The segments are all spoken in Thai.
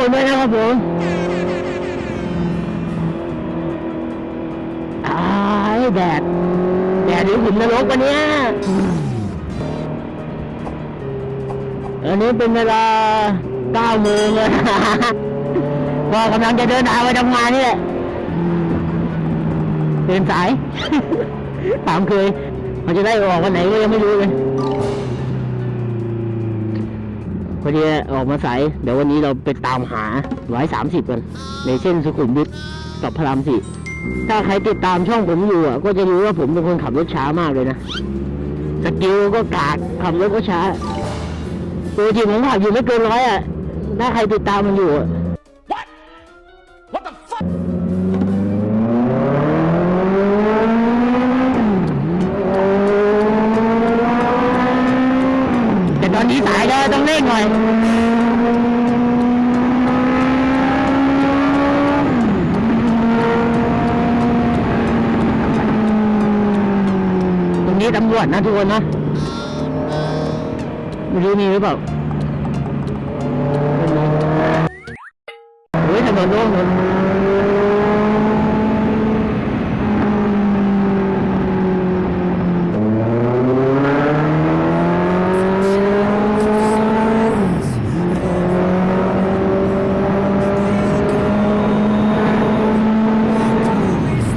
คนด้วยนะครับผมอายแดด แดดหรือหินนรกวันเนี้ยอันนี้เป็นเวลาเก้าโมงเลยก็กำลังจะเดินทางไปทำงานนี่แหละตื่นสาย ถามเคยเขาจะได้ออกวันไหนก็ยังไม่รู้เลย พอดีออกมาสายเดี๋ยววันนี้เราไปตามหาร้อยสามสิบกัน ในเส้นสุขุมวิทกับพระรามสี่ถ้าใครติดตามช่องผมอยู่อะ ก็จะรู้ว่าผมเป็นคนขับรถช้ามากเลยนะ สกิลก็กาดขับรถก็ช้าตัวจริงผมขับอยู่ไม่เกินร้อยอะ ถ้าใครติดตามมันอยู่ ตำรวจนะทุกคนนะไม่รู้มีหรือเปล่าเฮ้ยถนนโล่งเลย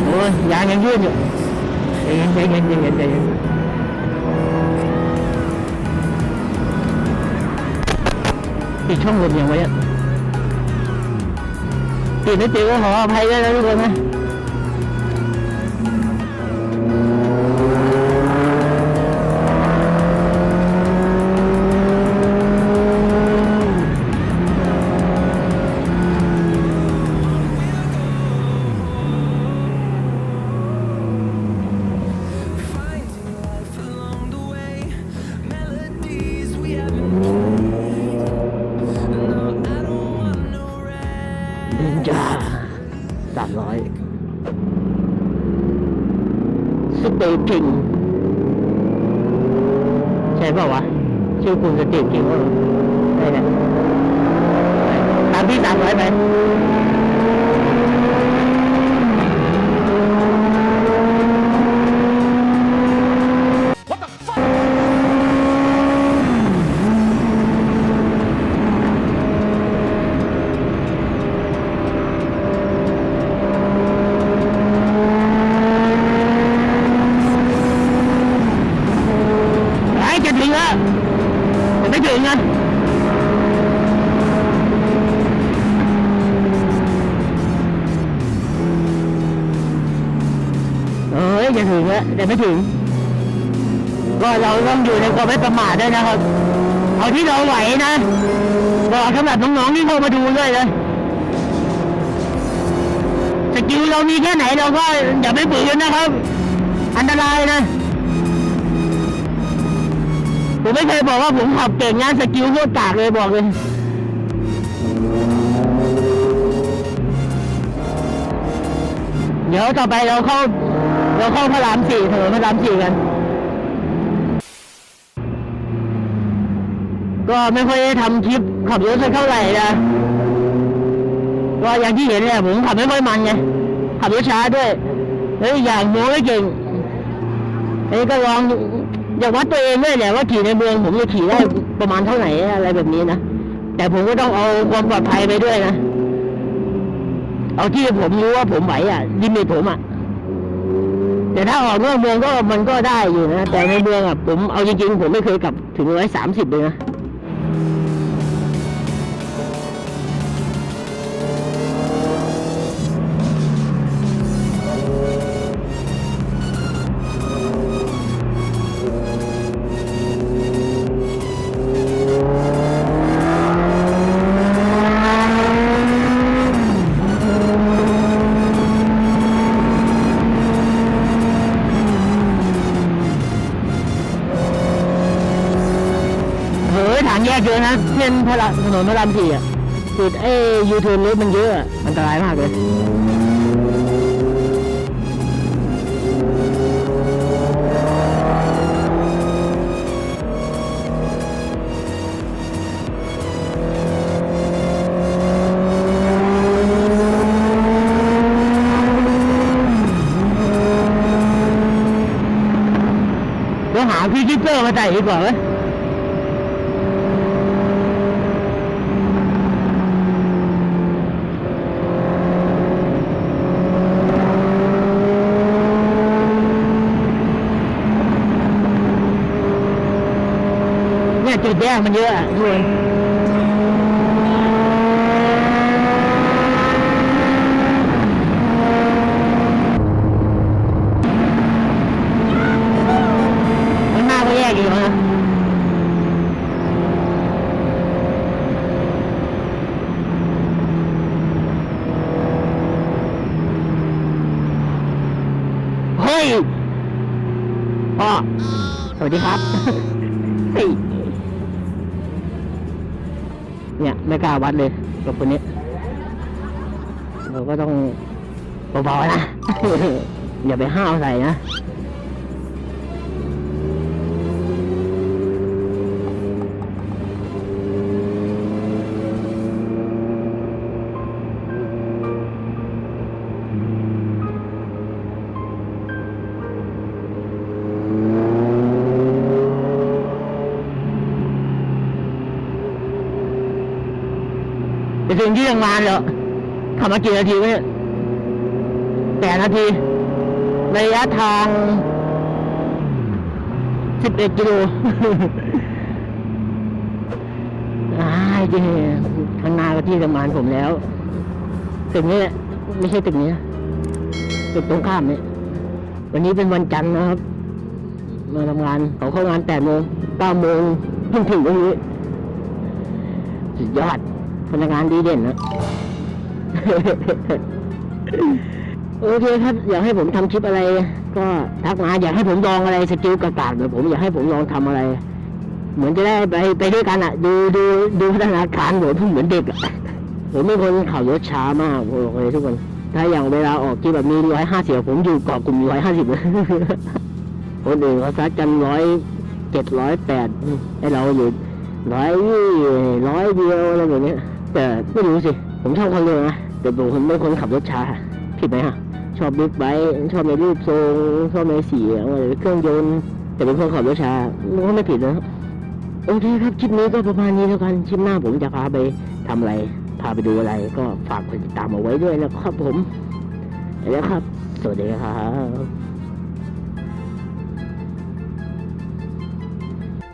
โอ้ยยางยังยืดอยู่ ใจเย็นใจเย็นใจเย็นใจเย็ สเตปกิงใช่เปล่าวะ ชื่อคุณสเตปกิงว่าใช่เนี่ยตามพี่สามร้อยไหม What the fuck? ไอ้จะถึง แล้วจะไม่ถึงนะเอ้ยจะถึงแล้วแต่ไม่ถึง ก็เราต้องอยู่ในความไม่ประมาทด้วยนะครับ เอาที่เราไหวนะบอกสำหรับน้องๆที่เข้ามาดูด้วยนะสกิลเรามีแค่ไหนเราก็อย่าไปฝืนนะครับ อันตรายนะ ผมไม่เคยบอกว่าผมขับเก่งงานสกิลโคตรกากเลยบอกเลยเดี๋ยวต่อไปเราเข้า เราเข้าพระรามสี่ถนนพระรามสี่กัน ก็ไม่ค่อยได้ทำคลิปขับรถสักเท่าไหร่นะก็อย่างที่เห็นเนี่ยผมขับไม่ค่อยมันไงขับรถช้าด้วยแล้วอย่างโม้ไม่เก่งอันนี้ก็ลอง อยากวัดตัวเองด้วยแหละว่าขี่ในเมืองผมจะขี่ได้ประมาณเท่าไหร่อะไรแบบนี้นะแต่ผมก็ต้องเอาความปลอดภัยไปด้วยนะเอาที่ผมรู้ว่าผมไหวอะลิมิตผมอะแต่ถ้าออกนอกเมืองก็มันก็ได้อยู่นะแต่ในเมืองอะผมเอาจริงๆผมไม่เคยกลับถึงร้อยสามสิบเลยนะ กเยอะนะเส้นพระถนนพระรามสี่อะจุดไอ้ยูทูบรถมันเยอะอะอันตรายมากเลย เดี๋ยวหาพี่กิ๊กเกอร์มาใส่ดีกว่าไหม จุดแยกมันเยอะอะทุกคนข้างหน้าก็แยกอยู่นะเฮ้ยพ่อสวัสดีครับ เฮ้ย เนี่ยไม่กล้าวัดเลยกับคนนี้ เราก็ต้องเบาๆนะ อย่าไปห้าวใส่นะ ไปถึงที่ทำงานแล้วขับมากี่นาทีวะเนี่ยแปดนาที ระยะทางสิบเอ็ดกิโลอ้ายจริงข้างหน้าก็ที่ทำงานผมแล้ว ตึกนี้แหละ ไม่ใช่ตึกนี้นะตึกตรงข้ามเนี่ยวันนี้เป็นวันจันทร์นะครับ มาทำงานเขาเข้างานแปดโมงเก้าโมงเพิ่งถึงตรงนี้สุดยอด พนักงานดีเด่นนะโอเคครับอยากให้ผมทำคลิปอะไร ก็ทักมาอยากให้ผมลองอะไรสกิลกากาศแบบผมอยากให้ผมลองทำอะไร เหมือนจะได้ไปไปด้วยกันอะ ดูดูดูพัฒนาการผมเหมือนเด็กอะผมเป็นคนขับรถช้ามากบอกเลยทุกคน ถ้าอย่างเวลาออกที่แบบมีร้อยห้าสิบผมอยู่เกาะกลุ่มร้อยห้าสิบคนอื่นเขาซัดกันร้อยเจ็ดร้อยแปดให้เราอยู่ ร้อยยี่ร้อยเดียวอะไรแบบนี้แต่ไม่รู้สิ ผมชอบความเร็วนะแต่ผมเป็นคนขับรถช้าผิดไหมฮะชอบบิ๊กไบค์ชอบในรูปทรงชอบในเสียงอะไรเครื่องยนต์แต่เป็นคนขับรถช้ามันก็ไม่ผิดนะโอเคครับคลิปนี้ก็ประมาณนี้แล้วกันคลิปหน้าผมจะพาไปทำอะไร พาไปดูอะไรก็ฝากกดติดตามเอาไว้ด้วยนะครับผมแล้วครับ สวัสดีครับ